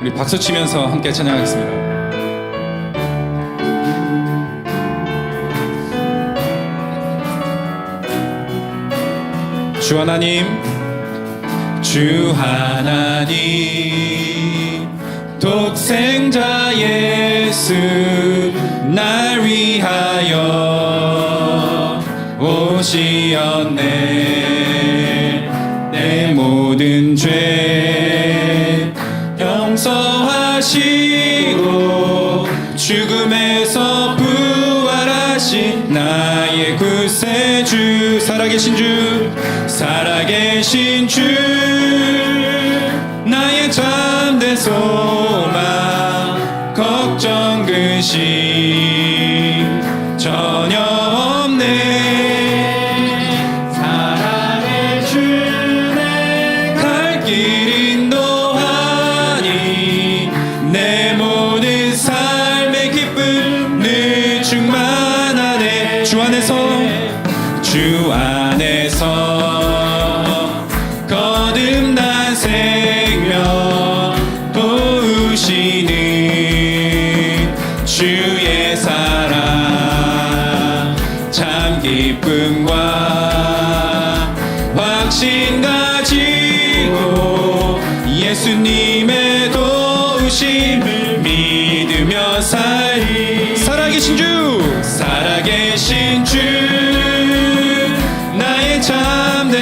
우리 박수 치면서 함께 찬양하겠습니다. 주 하나님, 주 하나님, 독생자 예수 날 위하여 오시었네 내 모든 용서하시고 죽음에서 부활하신 나의 그 구세주 살아계신 주 살아계신 주. 충만하네 주 안에서 주 안에서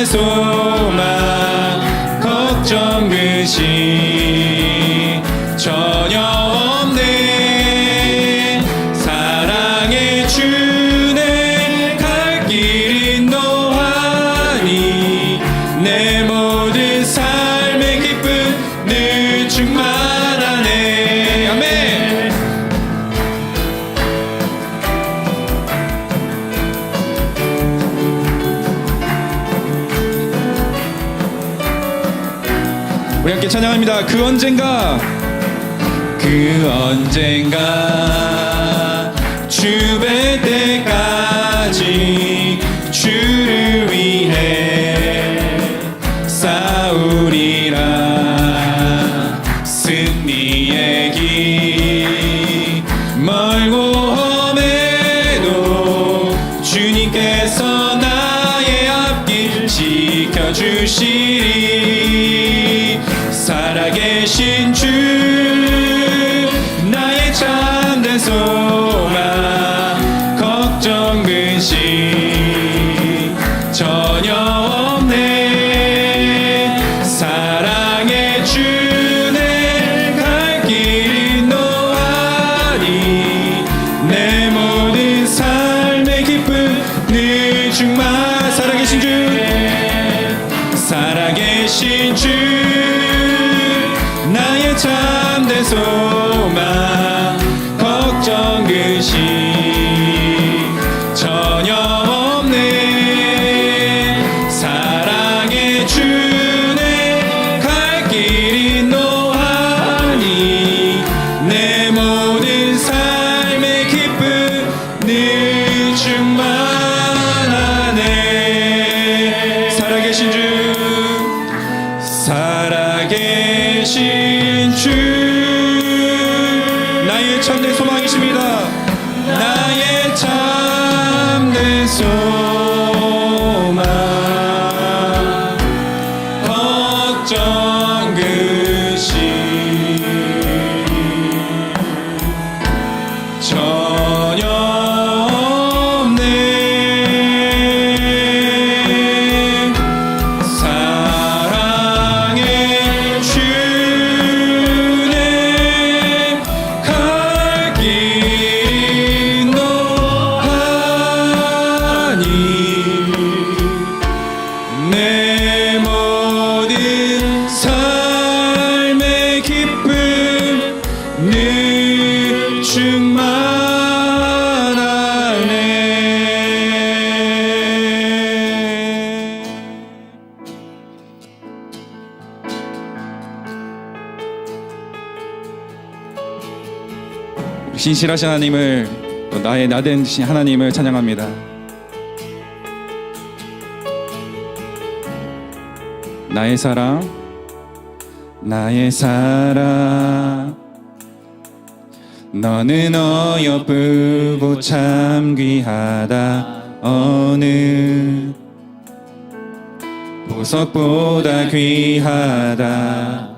소망 걱정 근심 우리 함께 찬양합니다. 그 언젠가 그 언젠가 주배 때까지 참된 소망 걱정 근심 소망이십니다. 나의 참된 소망. 진실하신 하나님을 또 나의 나된 신 하나님을 찬양합니다. 나의 사랑 나의 사랑 너는 어여쁘고 참 귀하다 어느 보석보다 귀하다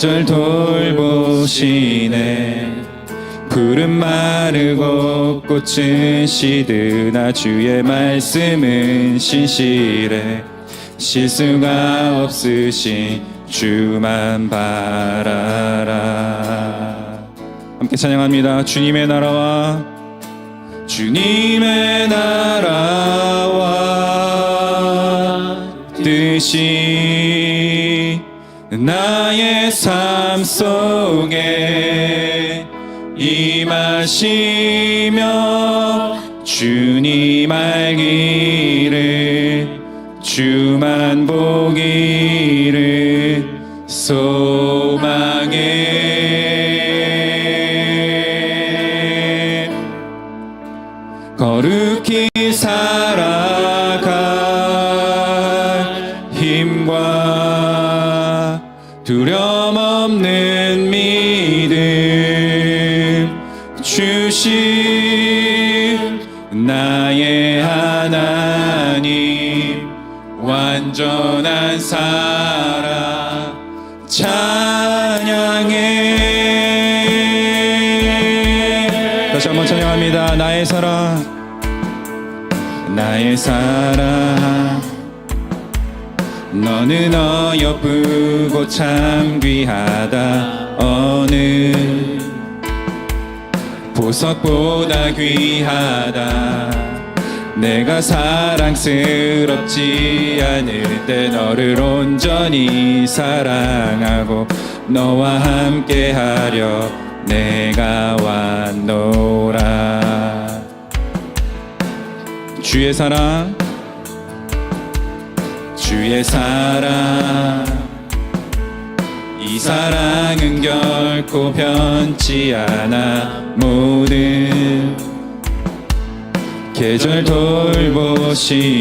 계절 돌보시네. 푸른 마르고 꽃은 시드나 주의 말씀은 신실해. 실수가 없으신 주만 바라라. 함께 찬양합니다. 주님의 나라와 주님의 나라와 뜻이 나의 삶 속에 임하시며 주님 알기를 주만 보기를 소망해. 거룩히 다시 한번 찬양합니다. 나의 사랑 나의 사랑. 너는 어여쁘고 참 귀하다. 어느 보석보다 귀하다. 내가 사랑스럽지 않을 때 너를 온전히 사랑하고 너와 함께 하려 내가 왔노라. 주의 사랑 주의 사랑. 이 사랑은 결코 변치 않아. 모든 계절 돌보시네.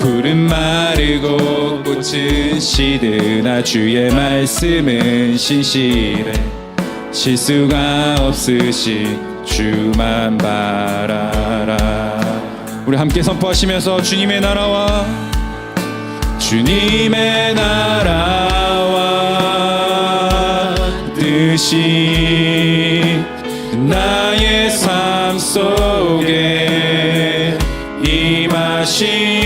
푸른 마르고 꽃은 시드나 주의 말씀은 신실해 실수가 없으시 주만 바라라. 우리 함께 선포하시면서 주님의 나라와 주님의 나라와 뜻이 나의 삶 속에 임하시며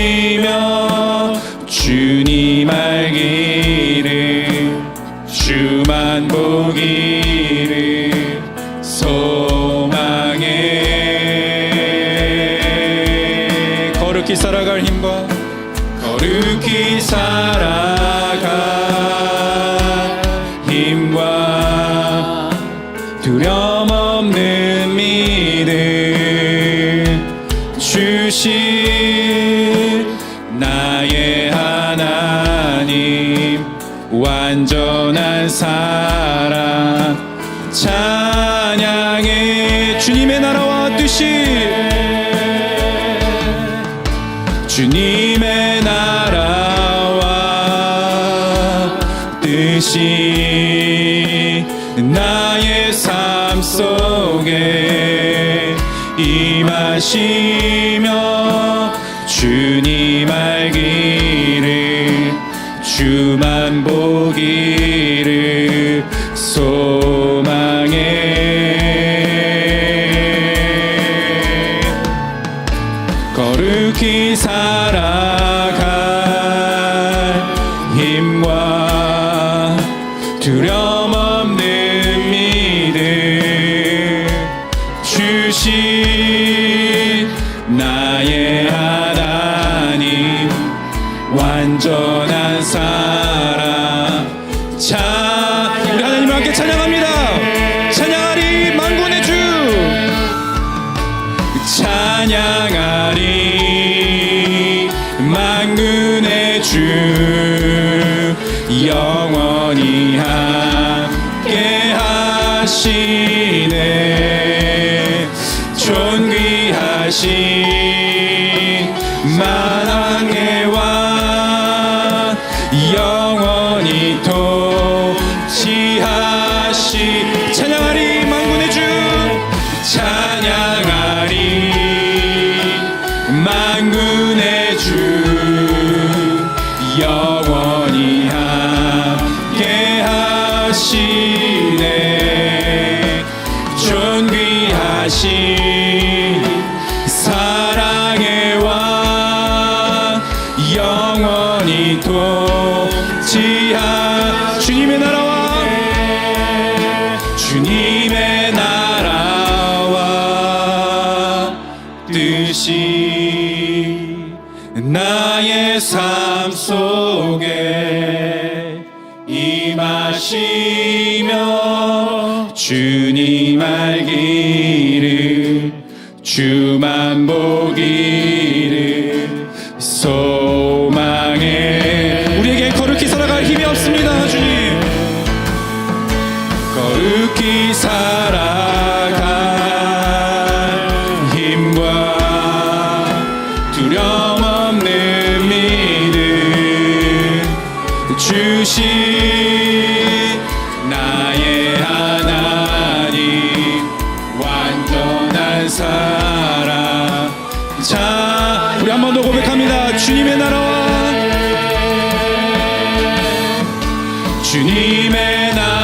거 나의 삶 속에 임하시며 주님 알기를 주만 보기 返托 주님의 나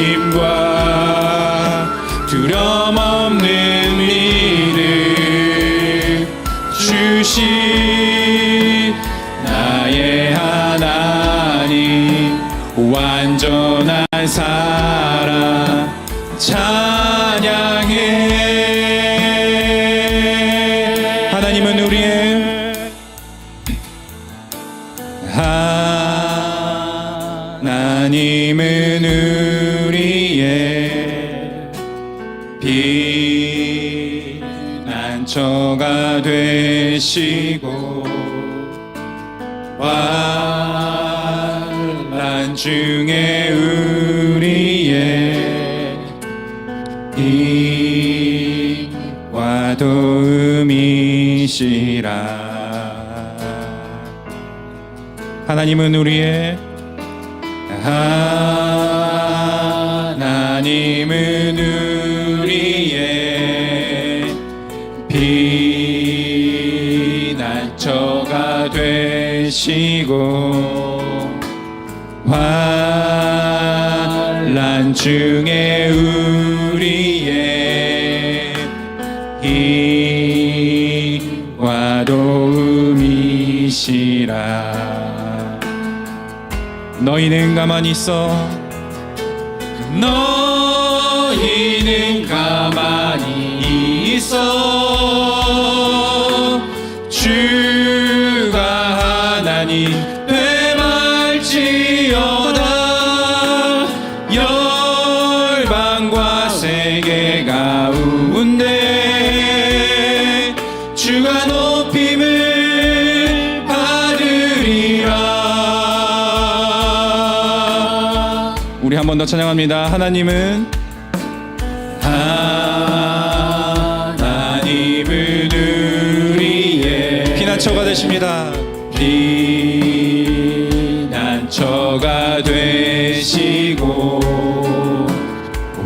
힘과 두려움 없는 믿음 주신 나의 하나님 완전한 사랑. 찬 피난처가 되시고 환란 중에 우리의 힘과 도움이시라. 하나님은 우리의 하나님은 우리의 피난처가 되시고 환란 중에 우리의 힘과 도움이시라. 너희는 가만히 있어. 너희는 가만히 있어 하나님 되말지어다. 열방과 세계 가운데 주가 높임을 받으리라. 우리 한 번 더 찬양합니다. 하나님은 처가 되시고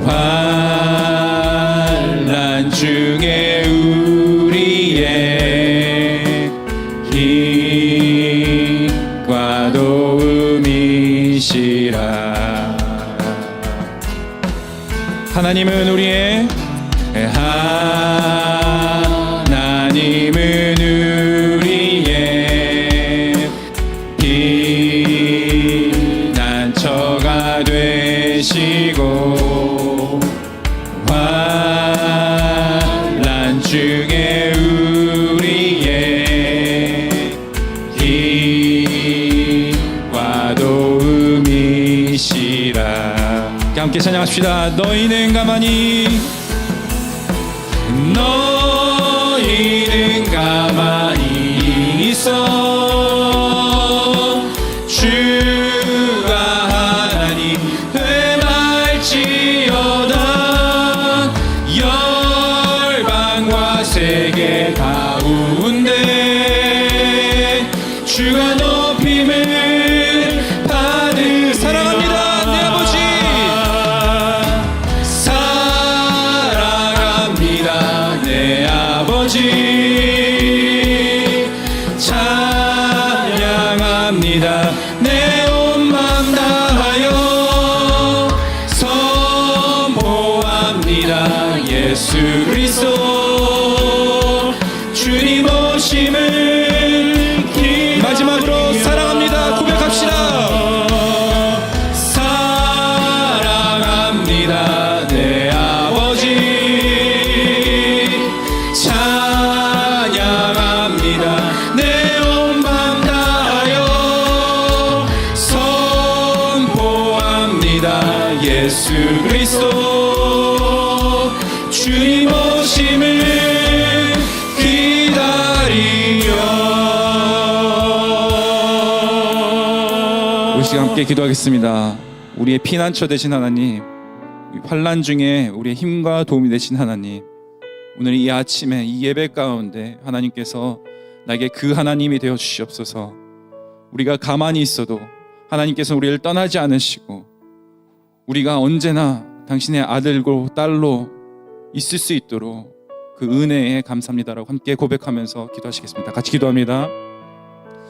환란 중에 우리의 힘과 도움이시라. 하나님은 우리 되시고 환란 중에 우리의 힘과 도움이시라. 함께 찬양합시다. 너희는 가만히 너 sugar 시간 함께 기도하겠습니다 우리의 피난처 되신 하나님 이 환란 중에 우리의 힘과 도움이 되신 하나님 오늘 이 아침에 이 예배 가운데 하나님께서 나에게 그 하나님이 되어 주시옵소서. 우리가 가만히 있어도 하나님께서 우리를 떠나지 않으시고 우리가 언제나 당신의 아들고 딸로 있을 수 있도록 그 은혜에 감사합니다라고 함께 고백하면서 기도하시겠습니다. 같이 기도합니다.